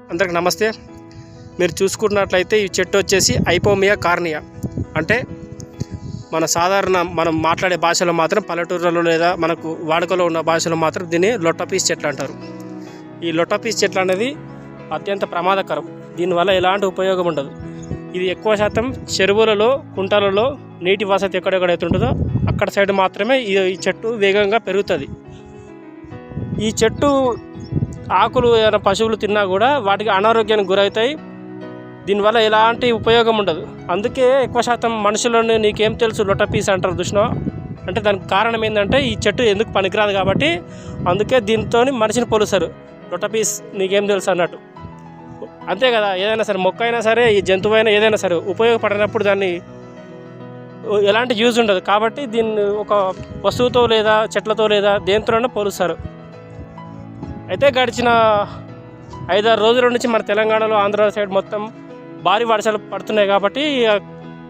అందరికి నమస్తే. మీరు చూసుకున్నట్లయితే ఈ చెట్టు వచ్చేసి ఐపోమియా కార్నియా. అంటే మన సాధారణ మనం మాట్లాడే భాషలో మాత్రం పల్లెటూరులో లేదా మనకు వాడుకలో ఉన్న భాషలో మాత్రం దీన్ని లొట్టపీస్ చెట్లు అంటారు. ఈ లొట్టపీస్ చెట్లు అనేది అత్యంత ప్రమాదకరం. దీనివల్ల ఎలాంటి ఉపయోగం ఉండదు. ఇది ఎక్కువ శాతం చెరువులలో కుంటలలో నీటి వసతి ఎక్కడెక్కడైతే ఉంటుందో అక్కడ సైడ్ మాత్రమే ఈ చెట్టు వేగంగా పెరుగుతుంది. ఈ చెట్టు ఆకులు ఏదైనా పశువులు తిన్నా కూడా వాటికి అనారోగ్యానికి గురవుతాయి. దీనివల్ల ఎలాంటి ఉపయోగం ఉండదు. అందుకే ఎక్కువ శాతం మనుషులను నీకేం తెలుసు లొట్టపీస్ అంటారు చూసినా అంటే దానికి కారణం ఏంటంటే ఈ చెట్టు ఎందుకు పనికిరాదు కాబట్టి అందుకే దీంతో మనిషిని పోలుస్తారు. లొట్టపీస్ నీకేం తెలుసు అన్నట్టు. అంతే కదా ఏదైనా సరే మొక్క అయినా సరే ఈ జంతువు అయినా ఏదైనా సరే ఉపయోగపడినప్పుడు దాన్ని ఎలాంటి యూజ్ ఉండదు. కాబట్టి దీన్ని ఒక వస్తువుతో లేదా చెట్లతో లేదా దేంతోనైనా పోలుస్తారు. అయితే గడిచిన ఐదారు రోజుల నుంచి మన తెలంగాణలో ఆంధ్ర సైడ్ మొత్తం భారీ వర్షాలు పడుతున్నాయి కాబట్టి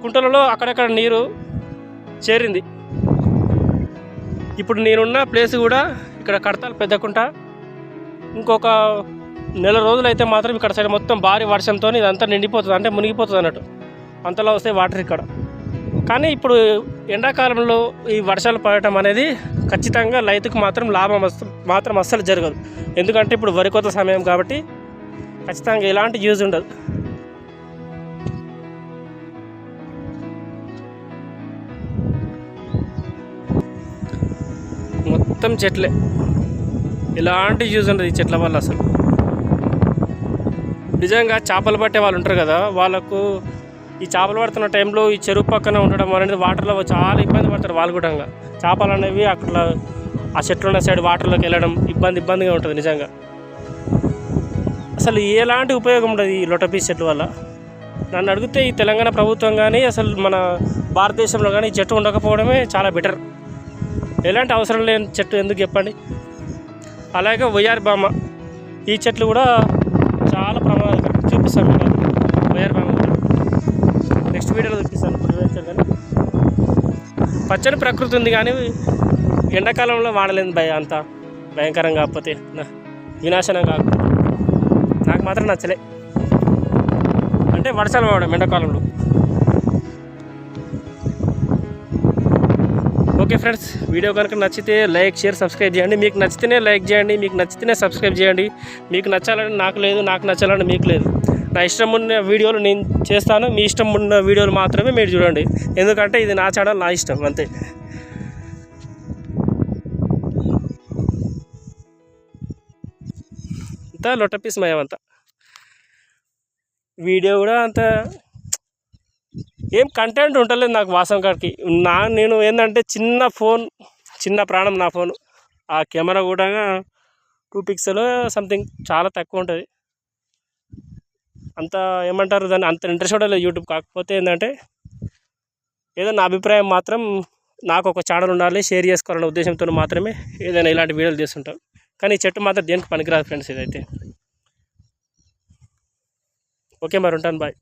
కుంటలలో అక్కడక్కడ నీరు చేరింది. ఇప్పుడు నేనున్న ప్లేస్ కూడా ఇక్కడ కడతాలు పెద్ద కుంట. ఇంకొక నెల రోజులు అయితే మాత్రం ఇక్కడ సైడ్ మొత్తం భారీ వర్షంతో ఇదంతా నిండిపోతుంది అంటే మునిగిపోతుంది అన్నట్టు. అంతలో వస్తే వాటర్ ఇక్కడ. కానీ ఇప్పుడు ఎండాకాలంలో ఈ వర్షాలు పడటం అనేది ఖచ్చితంగా రైతుకు మాత్రం లాభం మాత్రం అస్సలు జరగదు. ఎందుకంటే ఇప్పుడు వరి కోత సమయం కాబట్టి ఖచ్చితంగా ఎలాంటి యూజ్ ఉండదు. మొత్తం చెట్లే. ఎలాంటి యూజ్ ఉండదు ఈ చెట్ల వల్ల అసలు. నిజంగా చేపలు పట్టే వాళ్ళు ఉంటారు కదా వాళ్ళకు ఈ చేపలు పడుతున్న టైంలో ఈ చెరువు పక్కన ఉండడం అనేది వాటర్లో చాలా ఇబ్బంది పడతారు వాళ్ళు కూడా. చేపలు అనేవి అక్కడ ఆ చెట్లు ఉన్న సైడ్ వాటర్లోకి వెళ్ళడం ఇబ్బంది ఇబ్బందిగా ఉంటుంది నిజంగా. అసలు ఎలాంటి ఉపయోగం ఉండదు ఈ లొటపీస్ చెట్ల వల్ల? నన్ను అడిగితే ఈ తెలంగాణ ప్రభుత్వం కానీ అసలు మన భారతదేశంలో కానీ ఈ చెట్టు ఉండకపోవడమే చాలా బెటర్. ఎలాంటి అవసరం లేని చెట్టు ఎందుకు చెప్పండి? అలాగే వయ్యారి బామ్మ ఈ చెట్లు కూడా చాలా ప్రమాదకరం. చూపిస్తాం మీకు. నెక్స్ట్ వీడియోలో చూపిస్తాను చూపించాను కానీ. పచ్చని ప్రకృతి ఉంది కానీ ఎండాకాలంలో వాడలేదు భయ అంత. భయంకరం కాకపోతే వినాశనం కాకపోతే. నాకు మాత్రం నచ్చలే. అంటే వర్షాలు పడడం ఎండాకాలంలో. ఓకే ఫ్రెండ్స్ వీడియో కనుక నచ్చితే లైక్ షేర్ సబ్స్క్రైబ్ చేయండి. మీకు నచ్చితేనే లైక్ చేయండి మీకు నచ్చితేనే సబ్స్క్రైబ్ చేయండి. మీకు నచ్చాలని నాకు లేదు నాకు నచ్చాలని మీకు లేదు. నా ఇష్టం ఉన్న వీడియోలు నేను చేస్తాను మీ ఇష్టం ఉన్న వీడియోలు మాత్రమే మీరు చూడండి. ఎందుకంటే ఇది నా ఛానల్ నా ఇష్టం అంతే. అంతా లొట్టపీస్ మయం వీడియో కూడా అంత ఏం కంటెంట్ ఉండలేదు నాకు వాసం కాడికి. నా నేను ఏంటంటే చిన్న ఫోన్ చిన్న ప్రాణం నా ఫోన్ ఆ కెమెరా కూడా టూ పిక్సెల్ సంథింగ్ చాలా తక్కువ ఉంటుంది. అంత ఏమంటారు దాన్ని అంత ఇంట్రెస్ట్ కూడా లేదు యూట్యూబ్ కాకపోతే ఏంటంటే ఏదో నా అభిప్రాయం మాత్రం నాకు ఒక ఛానల్ ఉండాలి షేర్ చేసుకోవాలనే ఉద్దేశంతో మాత్రమే ఏదైనా ఇలాంటి వీడియోలు తీసుకుంటాం కానీ ఈ చెట్టు మాత్రం దేనికి పనికిరాదు ఫ్రెండ్స్ ఇదైతే. ఓకే మరి ఉంటాను బాయ్